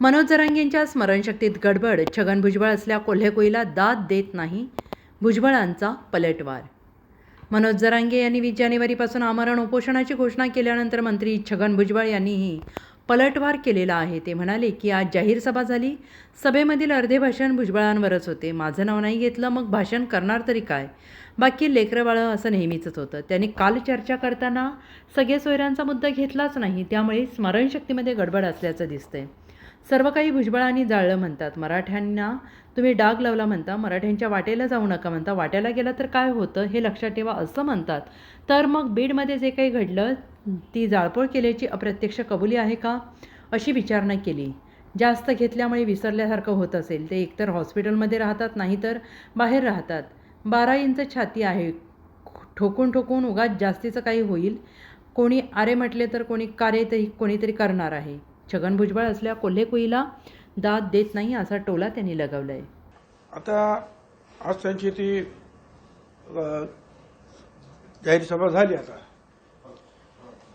मनोज जरांगेंच्या स्मरणशक्तीत गडबड छगन भुजबळ असल्या कोल्हेकुईला दाद देत नाही भुजबळांचा पलटवार. मनोज जरांगे यांनी वीस जानेवारीपासून आमरण उपोषणाची घोषणा केल्यानंतर मंत्री छगन भुजबळ यांनीही पलटवार केलेला आहे. ते म्हणाले की आज जाहीर सभा झाली. सभेमधील अर्धे भाषण भुजबळांवरच होते. माझं नाव नाही घेतलं मग भाषण करणार तरी काय? बाकी लेकरंबाळं असं नेहमीचंच होतं. त्यांनी काल चर्चा करताना सगळे सोयऱ्यांचा मुद्दा घेतलाच नाही. त्यामुळे स्मरणशक्तीमध्ये गडबड असल्याचं दिसतंय. सर्व काही भुजबळांनी जाळलं म्हणतात. मराठ्यांना तुम्ही डाग लावला म्हणता मराठ्यांच्या वाटेला जाऊ नका म्हणता. वाट्याला गेला तर काय होतं हे लक्षात ठेवा असं म्हणतात. तर मग बीडमध्ये जे काही घडलं ती जाळपोळ केल्याची अप्रत्यक्ष कबुली आहे का? अशी विचारणा केली. जास्त घेतल्यामुळे विसरल्यासारखं होत असेल. ते एकतर हॉस्पिटलमध्ये राहतात नाहीतर बाहेर राहतात. बारा इंच छाती आहे. ठोकून ठोकून उगाच जास्तीचं काही होईल. कोणी आरे म्हटले तर कोणी कारे तरी कोणीतरी करणार आहे. छगन भुजबळ असल्या कोल्हेकुईला दाद देत नाही असा टोला त्यांनी लगावला आहे आता आज त्यांची ती जाहीर सभा झाली आता.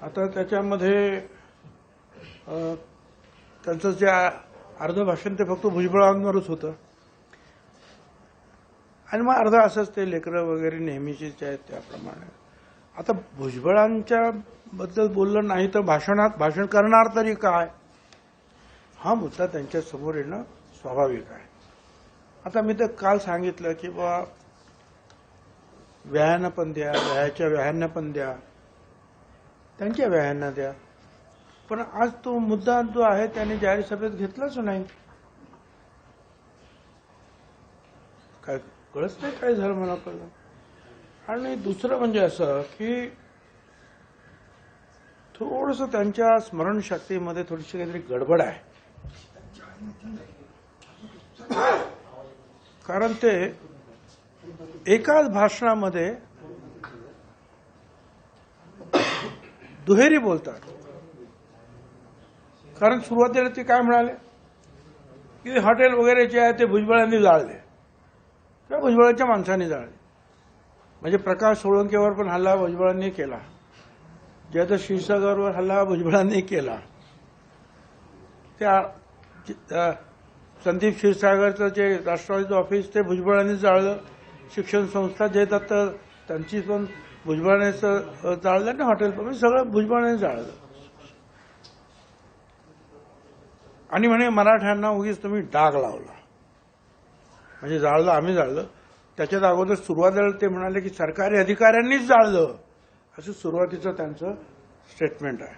आता त्याच्यामध्ये त्यांचं जे अर्ध भाषण ते फक्त भुजबळांवरच होतं. आणि मग अर्ध असंच ते लेकरं वगैरे नेहमीचे आहेत त्याप्रमाणे. आता भुजबळांच्या बद्दल बोललं नाही तर भाषणात भाषण करणार तरी काय? हा मुद्दा त्यांच्यासमोर येणं स्वाभाविक आहे. आता मी तर काल सांगितलं की बा व्यायानं पण द्या व्यायाच्या व्यायांना पण द्या त्यांच्या व्यायांना द्या. पण आज तो मुद्दा जो आहे त्याने जाहीर सभेत घेतलाच नाही. काय कळत नाही काय झालं मला कळलं आणि दुसरं म्हणजे असं की थोडस त्यांच्या स्मरणशक्तीमध्ये थोडीशी काहीतरी गडबड आहे. कारण ते एकाच भाषणामध्ये दुहेरी बोलतात. कारण सुरुवातीला ते काय म्हणाले? की हॉटेल वगैरे जे आहे ते भुजबळांनी जाळले. किंवा भुजबळाच्या माणसांनी जाळले. म्हणजे प्रकाश सोळंकेवर पण हल्ला भुजबळांनी केला. जे आता शिरसागरवर हल्ला भुजबळांनी केला. त्या संदीप क्षीरसागरचं जे राष्ट्रवादीचं ऑफिस ते भुजबळांनी जाळलं. शिक्षण संस्था जे येतात तर त्यांची पण भुजबळांचं जाळलं ना हॉटेल पण. म्हणजे सगळं भुजबळाने जाळलं. आणि म्हणे मराठ्यांना उगीच तुम्ही डाग लावला. म्हणजे जाळलं आम्ही जाळलं. त्याच्यात अगोदर सुरुवातीला ते म्हणाले की सरकारी अधिकाऱ्यांनीच जाळलं. असं सुरुवातीचं त्यांचं स्टेटमेंट आहे.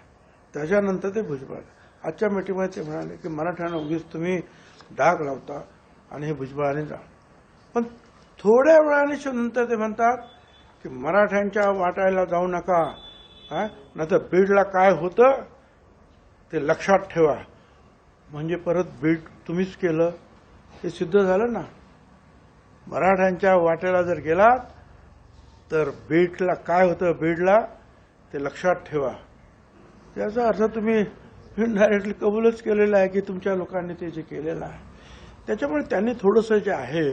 त्याच्यानंतर ते भुजबळ आजच्या मीटिंगमध्ये ते म्हणाले की मराठ्यांना उगीच तुम्ही डाग लावता आणि हे भुजबळाने जा. पण थोड्या वेळाने नंतर ते म्हणतात की मराठ्यांच्या वाटायला जाऊ नका. नाही तर बीडला काय होतं ते लक्षात ठेवा. म्हणजे परत बीड तुम्हीच केलं. ते सिद्ध झालं ना? मराठ्यांच्या वाटेला जर गेलात तर बीडला काय होतं? बीडला ते लक्षात ठेवा. त्याचा अर्थ तुम्ही इनडायरेक्टली कबूलच केलेलं आहे की तुमच्या लोकांनी ते जे केलेलं आहे. त्याच्यामुळे त्यांनी थोडंसं जे आहे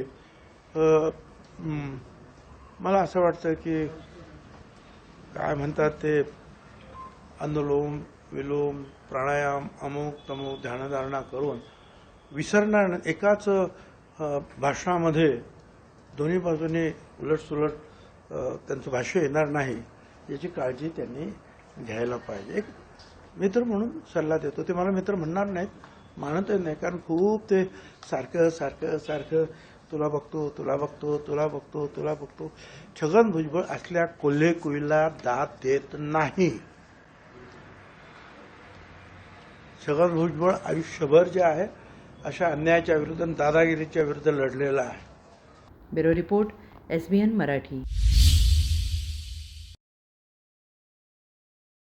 मला असं वाटतं की काय म्हणतात ते अनुलोम विलोम प्राणायाम अमुक तमुक ध्यानधारणा करून विसरणार एकाच भाषणामध्ये दोन्ही बाजूने उलटसुलट त्यांचं भाष्य येणार नाही याची काळजी त्यांनी घ्यायला पाहिजे. एक मित्र म्हणून सल्ला देतो. ते मला मित्र म्हणणार नाहीत मानतच नाही कारण खूप ते सारखं सारखं सारखं तुला बघतो तुला बघतो तुला बघतो तुला बघतो. छगन भुजबळ असल्या कोल्हे कुईला दाद देत नाही. छगन भुजबळ आयुष्यभर जे आहे अशा अन्यायाच्या विरुद्ध दादागिरीच्या विरुद्ध लढलेला आहे. Bureau report S B N Marathi.